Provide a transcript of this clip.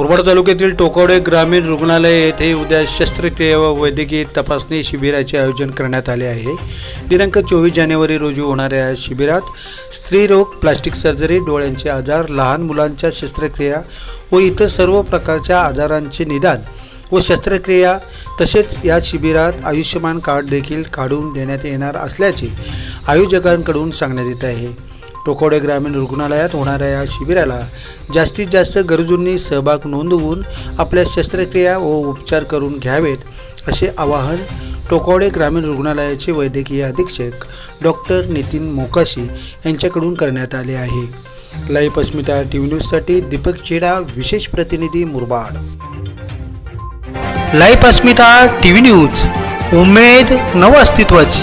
मुरबाड तालुक्यातील टोकवडे ग्रामीण रुग्णालय येथे उद्या शस्त्रक्रिया व वैद्यकीय तपासणी शिबिराचे आयोजन करण्यात आले आहे. दिनांक चोवीस जानेवारी रोजी होणाऱ्या या शिबिरात स्त्रीरोग प्लास्टिक सर्जरी डोळ्यांचे आजार लहान मुलांच्या शस्त्रक्रिया व इतर सर्व प्रकारच्या आजारांचे निदान व शस्त्रक्रिया तसेच या शिबिरात आयुष्यमान कार्ड देखील काढून देण्यात येणार असल्याचे आयोजकांकडून सांगण्यात येत आहे. टोकोडे ग्रामीण रुग्णालयात होणाऱ्या या शिबिराला जास्तीत जास्त गरजूंनी सहभाग नोंदवून आपल्या शस्त्रक्रिया व उपचार करून घ्यावेत असे आवाहन टोकोडे ग्रामीण रुग्णालयाचे वैद्यकीय अधीक्षक डॉक्टर नितीन मोकाशी यांच्याकडून करण्यात आले आहे. लाईव्ह अस्मिता टी व्ही न्यूजसाठी दीपक चेडा विशेष प्रतिनिधी Murbad. Live Asmita T V news उमेद नव अस्तित्वाची